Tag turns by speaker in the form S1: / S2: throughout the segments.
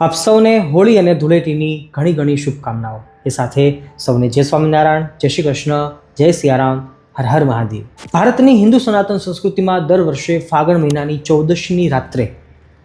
S1: આપ સૌને હોળી અને ધૂળેટીની ઘણી ઘણી શુભકામનાઓ. એ સાથે સૌને જય સ્વામિનારાયણ, જય શ્રી કૃષ્ણ, જય સિયારામ, હર હર મહાદેવ. ભારતની હિન્દુ સનાતન સંસ્કૃતિમાં દર વર્ષે ફાગણ મહિનાની ચૌદશની રાત્રે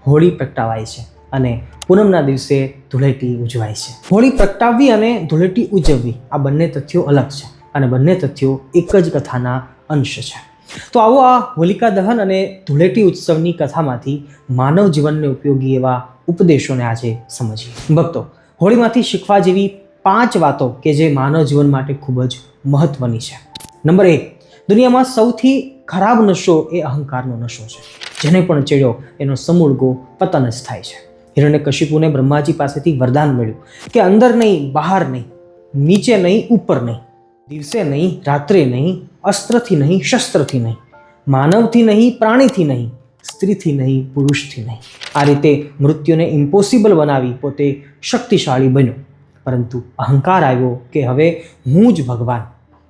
S1: હોળી પ્રગટાવાય છે અને પૂનમના દિવસે ધૂળેટી ઉજવાય છે. હોળી પ્રગટાવવી અને ધૂળેટી ઉજવવી આ બંને તથ્યો અલગ છે અને બંને તથ્યો એક જ કથાના અંશ છે. તો આવો આ હોલિકા દહન અને ધૂળેટી ઉત્સવની કથામાંથી માનવ જીવનને ઉપયોગી એવા ઉપદેશોને આજે સમજીએ. ભક્તો, હોળીમાંથી શીખવા જેવી પાંચ વાતો કે જે માનવ જીવન માટે ખૂબ જ મહત્વની છે. નંબર એક, દુનિયામાં સૌથી ખરાબ નશો એ અહંકારનો નશો છે. જેને પણ ચડ્યો, એનો સમૂળગો પતન જ થાય છે. હિરણ્ય કશિપુને બ્રહ્માજી પાસેથી વરદાન મળ્યું કે અંદર નહીં, બહાર નહીં, નીચે નહીં, ઉપર નહીં. દિવસે નહીં, રાત્રે નહીં, અસ્ત્રથી નહીં, શસ્ત્રથી નહીં, માનવથી નહીં, પ્રાણીથી નહીં, સ્ત્રીથી નહીં, પુરુષથી નહીં. આ રીતે મૃત્યુને ઇમ્પોસિબલ બનાવી પોતે શક્તિશાળી બન્યો. પરંતુ અહંકાર આવ્યો કે હવે હું જ ભગવાન.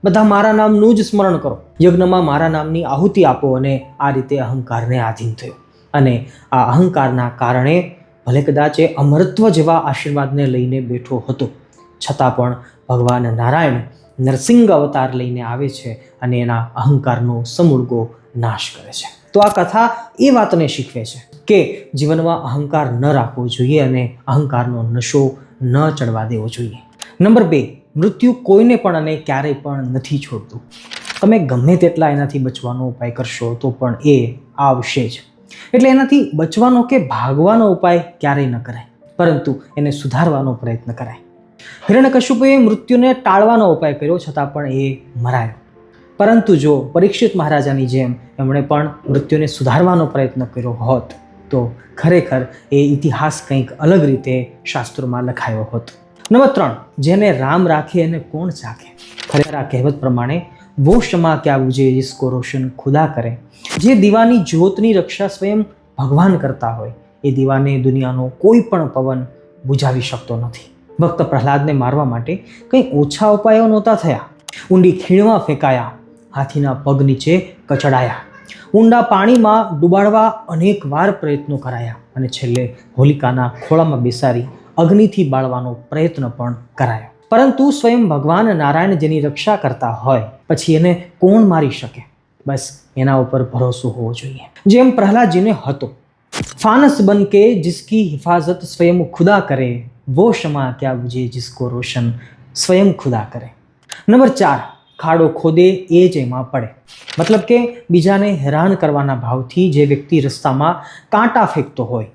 S1: બધા મારા નામનું જ સ્મરણ કરો. યજ્ઞમાં મારા નામની આહુતિ આપો અને આ રીતે અહંકારને આધીન થયો. અને આ અહંકારના કારણે ભલે કદાચ એ અમરત્વ જેવા આશીર્વાદને લઈને બેઠો હતો. છતાં પણ ભગવાન નારાયણ નરસિંહ અવતાર લઈને આવે છે અને એના અહંકારનો સમૂળગો નાશ કરે છે. તો આ કથા એ વાતને શીખવે છે કે જીવનમાં અહંકાર ન રાખવો જોઈએ અને અહંકારનો નશો ન ચડવા દેવો જોઈએ. નંબર બે, મૃત્યુ કોઈને પણ અને ક્યારેય પણ નથી છોડતું. તમે ગમે તેટલા એનાથી બચવાનો ઉપાય કરશો તો પણ એ આવશે જ. એટલે એનાથી બચવાનો કે ભાગવાનો ઉપાય ક્યારેય ન કરાય. પરંતુ એને સુધારવાનો પ્રયત્ન કરાય. હિરણ્યકશ્યપુએ મૃત્યુને ટાળવાનો ઉપાય કર્યો છતાં પણ એ મરાયો. પરંતુ જો પરીક્ષિત મહારાજાની જેમ એમણે પણ મૃત્યુને સુધારવાનો પ્રયત્ન કર્યો હોત, તો ખરેખર એ ઇતિહાસ કંઈક અલગ રીતે શાસ્ત્રોમાં લખાયો હોત. નંબર ત્રણ, જેને રામ રાખે એને કોણ ચાખે? ખરેખર આ કહેવત પ્રમાણે વો ક્ષમા ક્યાં બુજે જિસકો રોશન ખુદા કરે. જે દીવાની જ્યોતની રક્ષા સ્વયં ભગવાન કરતા હોય, એ દીવાને દુનિયાનો કોઈ પણ પવન બુજાવી શકતો નથી. ભક્ત પ્રહલાદને મારવા માટે કંઈ ઓછા ઉપાયો નહોતા થયા. ઊંડી ખીણમાં ફેંકાયા, હાથીના પગ નીચે કચડાયા. ઊંડા પાણીમાં ડૂબાડવા અનેક વાર પ્રયત્નો કરાયા અને છેલ્લે હોલિકાના ખોળામાં બેસાડી અગ્નિથી બાળવાનો પ્રયત્ન પણ કરાયો. પરંતુ સ્વયં ભગવાન નારાયણ જેની રક્ષા કરતા હોય, પછી એને કોણ મારી શકે? બસ એના ઉપર ભરોસો હોવો જોઈએ. જેમ પ્રહલાદજીને હતો फानस बन के जिसकी हिफाजत स्वयं खुदा करे वो क्षमा क्या बुझे जिसको रोशन स्वयं खुदा કરે નંબર ચાર ખાડો ખોદે એ જ એમાં પડે મતલબ કે બીજાને હેરાન કરવાના ભાવથી જે વ્યક્તિ રસ્તામાં કાંટા ફેંકતો હોય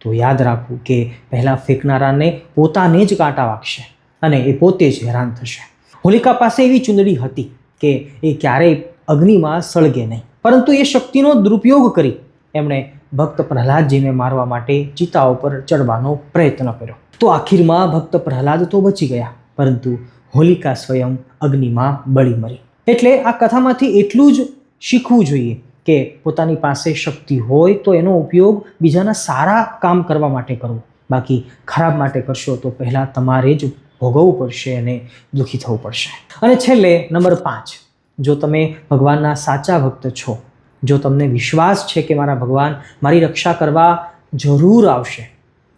S1: તો યાદ રાખવું કે પહેલાં ફેંકનારાને પોતાને જ કાંટા વાગશે અને એ પોતે જ હેરાન થશે હોલિકા પાસે એવી ચૂંદડી હતી કે એ ક્યારેય અગ્નિમાં સળગે નહીં પરંતુ એ શક્તિનો દુરુપયોગ કરી એમણે ભક્ત પ્રહલાદજીને મારવા માટે ચિતા ઉપર ચડવાનો પ્રયત્ન કર્યો. તો આખીરમાં ભક્ત પ્રહલાદ તો બચી ગયા, પરંતુ હોલિકા સ્વયં અગ્નિમાં બળી મરી. એટલે આ કથામાંથી એટલું જ શીખવું જોઈએ કે પોતાની પાસે શક્તિ હોય તો એનો ઉપયોગ બીજાના સારા કામ કરવા માટે કરવો. બાકી ખરાબ માટે કરશો તો પહેલાં તમારે જ ભોગવવું પડશે અને દુઃખી થવું પડશે. અને છેલ્લે નંબર પાંચ. જો તમે ભગવાનના સાચા ભક્ત છો જો તમને વિશ્વાસ છે કે મારા ભગવાન મારી રક્ષા કરવા જરૂર આવશે.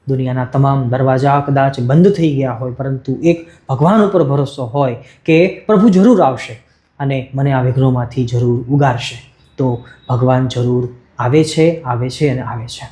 S1: દુનિયાના તમામ દરવાજા કદાચ બંધ થઈ ગયા હોય, પરંતુ એક ભગવાન ઉપર ભરોસો હોય કે પ્રભુ જરૂર આવશે અને મને આ વિઘ્નોમાંથી જરૂર ઉગારશે. તો ભગવાન જરૂર આવે છે આવે છે અને આવે છે.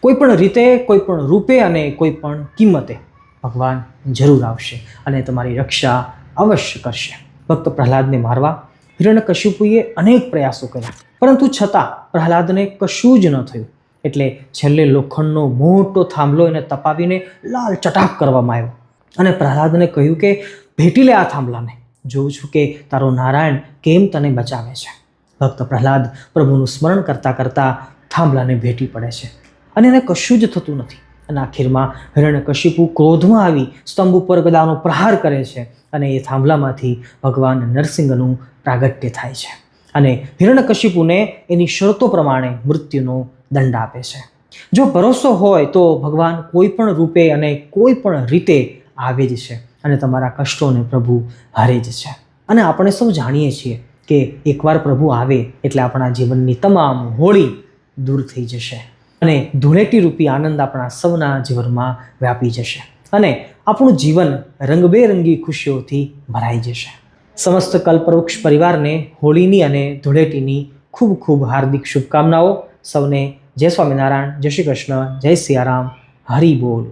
S1: કોઈ પણ રીતે, કોઈ પણ રૂપે અને કોઈ પણ કિંમતે ભગવાન જરૂર આવશે અને તમારી રક્ષા અવશ્ય કરશે. ભક્ત પ્રહલાદને મારવા હિરણ્યકશિપુએ અનેક પ્રયાસો કર્યા. પરંતુ છતાં પ્રહલાદને કશું જ ન થયું. એટલે છેલ્લે લોખંડનો મોટો થાંભલો એને તપાવીને લાલ ચટાક કરવામાં આવ્યો. અને પ્રહલાદને કહ્યું કે, ભેટી લે આ થાંભલાને. જોઉં છું કે તારો નારાયણ કેમ તને બચાવે છે. ભક્ત પ્રહલાદ પ્રભુનું સ્મરણ કરતાં કરતાં થાંભલાને ભેટી પડે છે. અને એને કશું જ થતું નથી. અને આખીરમાં હિરણ્યકશિપુ ક્રોધમાં આવી સ્તંભ ઉપર ગદાનો પ્રહાર કરે છે અને એ થાંભલામાંથી ભગવાન નરસિંહનું પ્રાગટ્ય થાય છે. અને હિરણ્યકશિપુને એની શરતો પ્રમાણે મૃત્યુનો દંડ આપે છે. જો ભરોસો હોય તો ભગવાન કોઈ પણ રૂપે અને કોઈ પણ રીતે આવે જ છે અને તમારા કષ્ટોને પ્રભુ હરે જ છે. અને આપણે સૌ જાણીએ છીએ કે એકવાર પ્રભુ આવે એટલે આપણા જીવનની તમામ હોળી દૂર થઈ જશે. અને ધૂળેટી રૂપી આનંદ આપણા સૌના જીવનમાં વ્યાપી જશે અને આપણું જીવન રંગબેરંગી ખુશીઓથી ભરાઈ જશે. સમસ્ત કલ્પવૃક્ષ પરિવારને હોળીની અને ધૂળેટીની ખૂબ ખૂબ હાર્દિક શુભકામનાઓ. સૌને જય સ્વામિનારાયણ, જય શ્રી કૃષ્ણ, જય સિયારામ. હરિ બોલ.